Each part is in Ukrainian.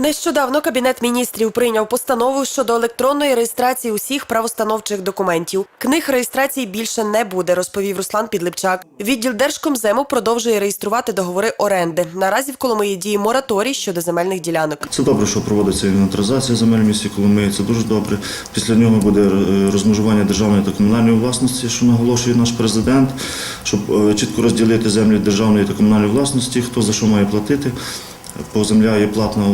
Нещодавно кабінет міністрів прийняв постанову щодо електронної реєстрації усіх правостановчих документів. Книг реєстрації більше не буде, розповів Руслан Підлипчак. Відділ Держкомзему продовжує реєструвати договори оренди. Наразі в Коломиї діє мораторій щодо земельних ділянок. Це добре, що проводиться інвентаризація земель в місті Коломиї, це дуже добре. Після нього буде е, розмежування державної та комунальної власності, що наголошує наш президент, щоб е, чітко розділити землі державної та комунальної власності, хто за що має платити. Бо земля є платна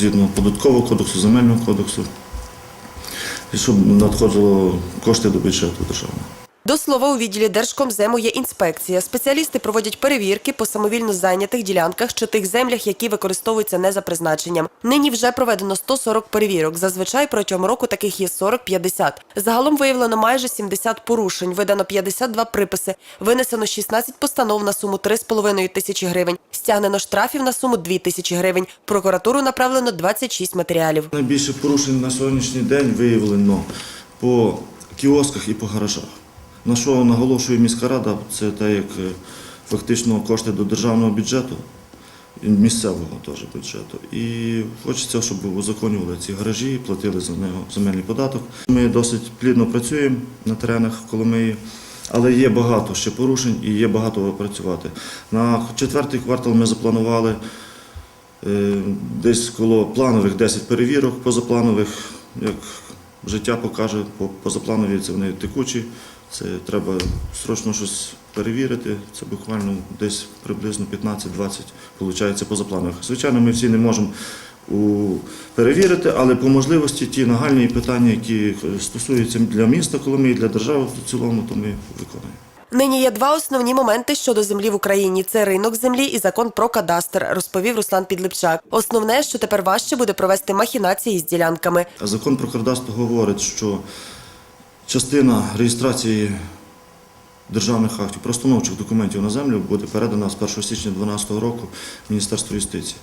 згідно податкового кодексу, земельного кодексу, і щоб надходило кошти до бюджету державного. До слова, у відділі Держкомзему є інспекція. Спеціалісти проводять перевірки по самовільно зайнятих ділянках чи тих землях, які використовуються не за призначенням. Нині вже проведено 140 перевірок. Зазвичай протягом року таких є 40-50. Загалом виявлено майже 70 порушень, видано 52 приписи, винесено 16 постанов на суму 3,5 тисячі гривень, стягнено штрафів на суму 2 тисячі гривень. Прокуратуру направлено 26 матеріалів. Найбільше порушень на сьогоднішній день виявлено по кіосках і по гаражах. На що наголошує міська рада, це те, як е, фактично кошти до державного бюджету, місцевого теж бюджету. І хочеться, щоб узаконювали ці гаражі, платили за нього земельний податок. Ми досить плідно працюємо на теренах Коломиї. Але є багато ще порушень і є багато працювати. На четвертий квартал ми запланували Е, Десь коло планових 10 перевірок, позапланових, як життя покаже, по- позапланові це вони текучі, це треба срочно щось перевірити, це буквально десь приблизно 15-20 виходить позапланових. Звичайно, ми всі не можемо перевірити, але по можливості ті нагальні питання, які стосуються для міста Коломиї, для держави в цілому, то ми виконуємо. Нині є два основні моменти щодо землі в Україні: це ринок землі і закон про кадастр, розповів Руслан Підлипчак. Основне, що тепер важче буде провести махінації з ділянками. Закон про кадастр говорить, що частина реєстрації державних актів, простановчих документів на землю буде передана з 1 січня 2012 року Міністерству юстиції.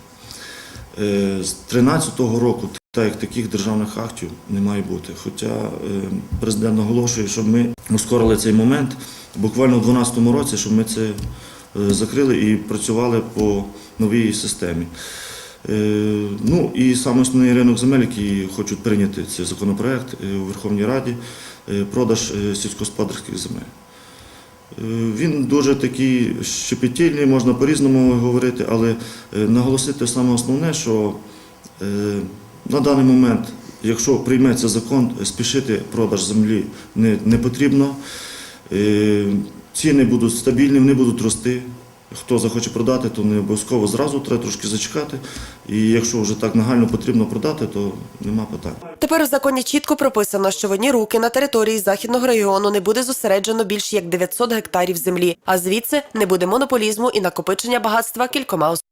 Е, З 2013 року так як таких державних актів не має бути. Хоча е, президент наголошує, щоб ми ускорили цей момент буквально у 2012 році, щоб ми це е, закрили і працювали по новій системі. Е, Ну і саме основний ринок земель, який хочуть прийняти цей законопроект у Верховній Раді, продаж сільськогосподарських земель. Він дуже такий щепетільний, можна по-різному говорити, але наголосити саме основне, що на даний момент, якщо прийметься закон, спішити продаж землі не, не потрібно. Е, Ціни будуть стабільні, вони будуть рости. Хто захоче продати, то не обов'язково зразу треба трошки зачекати. І якщо вже так нагально потрібно продати, то нема питань. Тепер у законі чітко прописано, що в одні руки на території західного регіону не буде зосереджено більш як 900 гектарів землі, а звідси не буде монополізму і накопичення багатства кількома